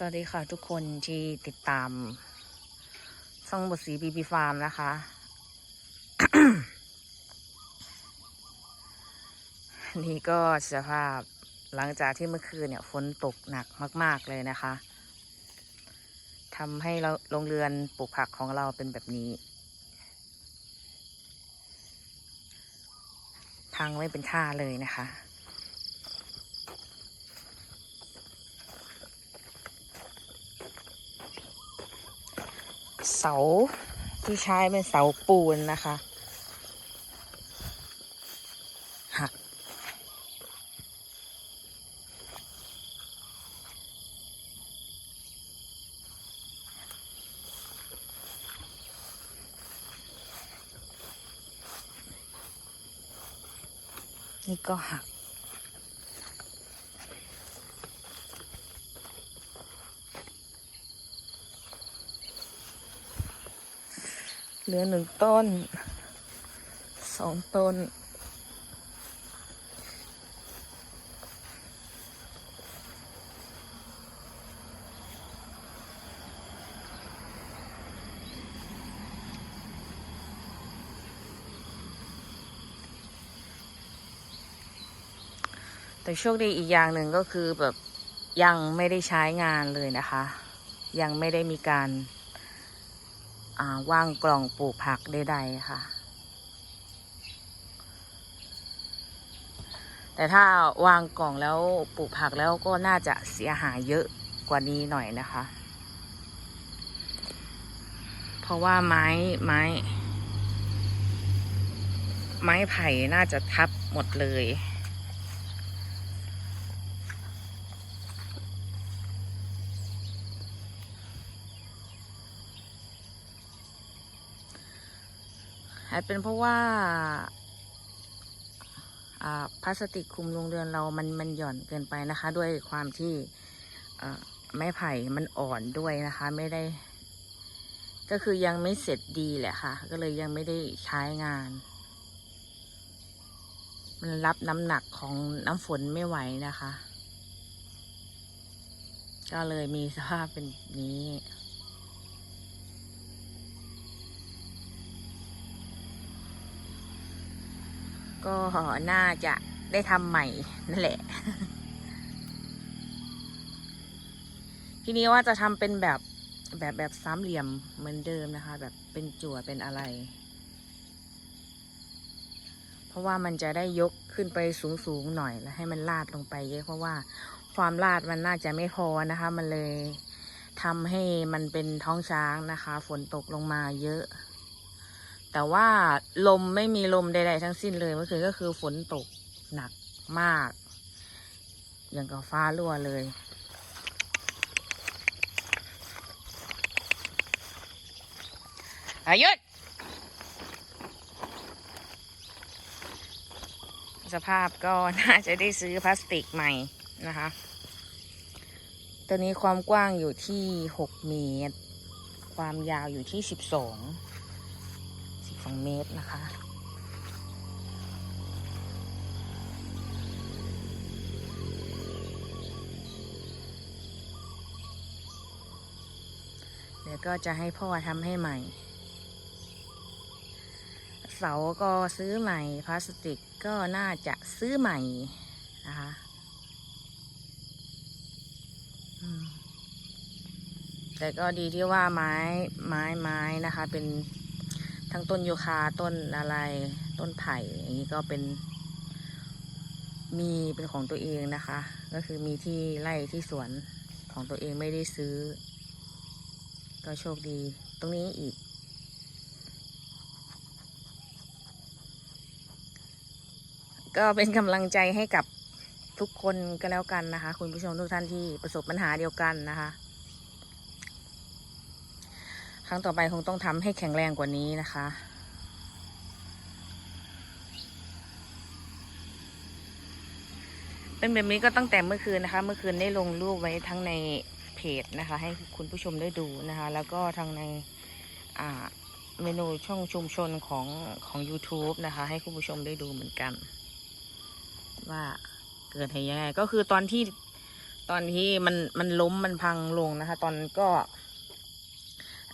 สวัสดีค่ะทุกคนที่ติดตามช่องบทสีบีบีฟาร์มนะคะ นี่ก็สภาพหลังจากที่เมื่อคืนเนี่ยฝนตกหนักมาก ๆเลยนะคะทำให้เราโรงเรือนปลูกผักของเราเป็นแบบนี้พังไม่เป็นท่าเลยนะคะ เสาที่ใช้เป็นเสาปูนนะคะหักนี่ก็หัก เหลือหนึ่งต้นสองต้น แต่โชคดีอีกอย่างหนึ่งก็คือแบบยังไม่ได้ใช้งานเลยนะคะ ยังไม่ได้มีการ วางกล่องปลูกผักใดๆค่ะ แต่ถ้าวางกล่องแล้วปลูกผักแล้วก็น่าจะเสียหายเยอะกว่านี้หน่อยนะคะ เพราะว่าไม้ไม้ ไม้ไผ่น่าจะทับหมดเลย อาจเป็นเพราะว่าพลาสติกคุมโรงเรือนเรามันมันหย่อนเกินไปนะคะ ด้วยความที่ไม้ไผ่มันอ่อนด้วยนะคะ ไม่ได้ ก็คือยังไม่เสร็จดีแหละค่ะ ก็เลยยังไม่ได้ใช้งาน มันรับน้ำหนักของน้ำฝนไม่ไหวนะคะ ก็เลยมีสภาพเป็นแบบนี้ ก็น่าจะได้ทำใหม่นั่นแหละ ทีนี้ว่าจะทำเป็นแบบแบบแบบสามเหลี่ยมเหมือนเดิมนะคะ แบบเป็นจั่วเป็นอะไร เพราะว่ามันจะได้ยกขึ้นไปสูงสูงๆหน่อยแล้วให้มันลาดลงไปเยอะเพราะว่าความลาดมันน่าจะไม่พอนะคะ มันเลยทำให้มันเป็นท้องช้างนะคะ ฝนตกลงมาเยอะ แต่ว่าลมไม่มีลมใดๆทั้งสิ้นเลยเมื่อคืนก็คือฝนตกหนักมาก อย่างกับฟ้ารั่วเลย อายุดสภาพก็น่าจะได้ซื้อพลาสติกใหม่นะคะ ตัวนี้ความกว้างอยู่ที่ 6 เมตร ความยาวอยู่ที่ 12 2 เมตรนะคะ เดี๋ยวก็จะให้พ่อทำให้ใหม่ เสาก็ซื้อใหม่ พลาสติกก็น่าจะซื้อใหม่นะคะแต่ก็ดีที่ว่าไม้ไม้ไม้นะคะเป็น ทั้งต้นโยคาต้นอะไรต้นไผ่อย่างนี้ก็เป็นมีเป็นของตัวเองนะคะ ก็คือมีที่ไร่ที่สวนของตัวเองไม่ได้ซื้อ ก็โชคดี ตรงนี้อีก ก็เป็นกำลังใจให้กับทุกคนก็แล้วกันนะคะ คุณผู้ชมทุกท่านที่ประสบปัญหาเดียวกันนะคะ ครั้งต่อไปคงต้องทำให้แข็งแรงกว่านี้นะคะ เป็นแบบนี้ก็ตั้งแต่เมื่อคืนนะคะ เมื่อคืนได้ลงรูปไว้ทั้งในเพจนะคะ ให้คุณผู้ชมได้ดูนะคะ แล้วก็ทางในเมนูช่องชุมชนของของ YouTube นะคะ ให้คุณผู้ชมได้ดูเหมือนกัน ว่าเกิดเหตุยังไงก็คือตอนที่ตอนที่มันมันล้มมันพังลงนะคะ ตอนนนก็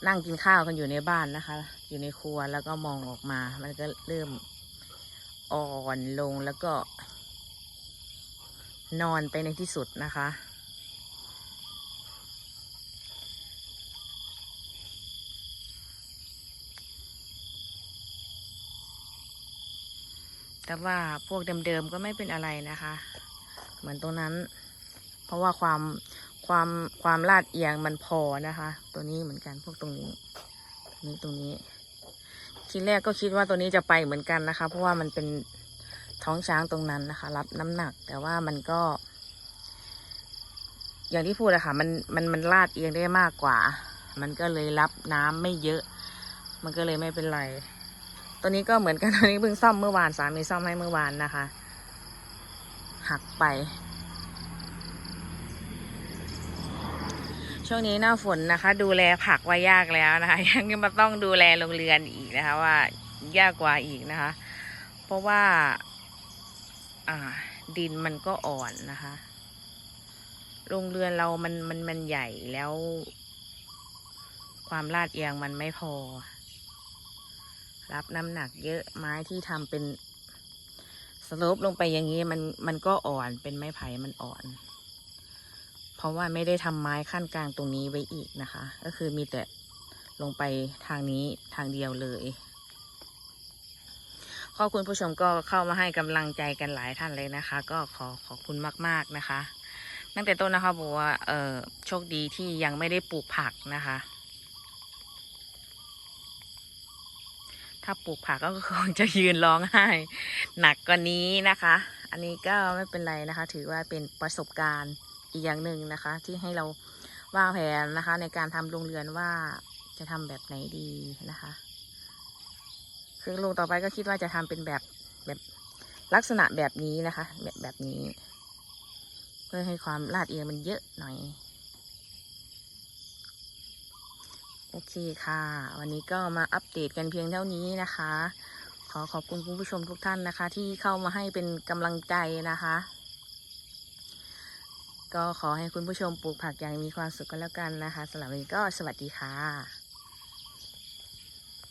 นั่งกินข้าวกันอยู่ในบ้านนะคะ อยู่ในครัวแล้วก็มองออกมา มันก็เริ่มอ่อนลงแล้วก็ นอนไปในที่สุดนะคะ แต่ว่าพวกเดิมๆก็ไม่เป็นอะไรนะคะ เหมือนตรงนั้น เพราะว่าความ ความความลาดเอียงมันพอนะคะ ตัวนี้เหมือนกันพวกตรงนี้ตรงนี้ตรงนี้ ทีแรกก็คิดว่าตัวนี้จะไปเหมือนกันนะคะ เพราะว่ามันเป็นท้องช้างตรงนั้นนะคะ รับน้ำหนัก แต่ว่ามันก็ อย่างที่พูดอะค่ะมันมันมันลาดเอียงได้มากกว่า มันก็เลยรับน้ำไม่เยอะ มันก็เลยไม่เป็นไร ตัวนี้ก็เหมือนกันตัวนี้เพิ่งซ่อมเมื่อวานสามีซ่อมให้เมื่อวานนะคะ หักไป ช่วงนี้หน้าฝนนะคะ ดูแลผักว่ายากแล้วนะคะ ยังมาต้องดูแลโรงเรือนอีกนะคะ ว่ายากกว่าอีกนะคะ เพราะว่า อ่า ดินมันก็อ่อนนะคะ โรงเรือนเรามันมันมันใหญ่แล้ว ความลาดเอียงมันไม่พอ รับน้ำหนักเยอะไม้ที่ทำเป็นสลปลงไปอย่างนี้มันมันก็อ่อนเป็นไม้ไผ่มันอ่อน ราะว่าไม่ได้ทำไม้ขั้นกลางตรงนี้ไว้อีกนะคะ ก็คือมีแต่ลงไปทางนี้ทางเดียวเลยขอบคุณผู้ชมก็เข้ามาให้กำลังใจกันหลายท่านเลยนะคะ ก็ขอขอบคุณมาก ๆนะคะตั้งแต่ต้นนะคะบอกว่าเออโชคดีที่ยังไม่ได้ปลูกผักนะคะ ถ้าปลูกผักก็คงจะยืนร้องไห้ หนักกว่านี้นะคะ อันนี้ก็ไม่เป็นไรนะคะ ถือว่าเป็นประสบการณ์ อีกอย่างหนึ่งนะคะ ที่ให้เราวางแผนนะคะ ในการทำโรงเรือนว่าจะทำแบบไหนดีนะคะ คือลงต่อไปก็คิดว่าจะทำเป็นแบบแบบลักษณะแบบนี้นะคะ แบบแบบนี้ เพื่อให้ความลาดเอียงมันเยอะหน่อยโอเคค่ะ วันนี้ก็มาอัปเดตกันเพียงเท่านี้นะคะ ขอขอบคุณคุณผู้ชมทุกท่านนะคะ ที่เข้ามาให้เป็นกำลังใจนะคะ ก็ขอให้คุณผู้ชมปลูกผักอย่างมีความสุขกันแล้วกันนะคะสำหรับวันนี้ก็สวัสดีค่ะ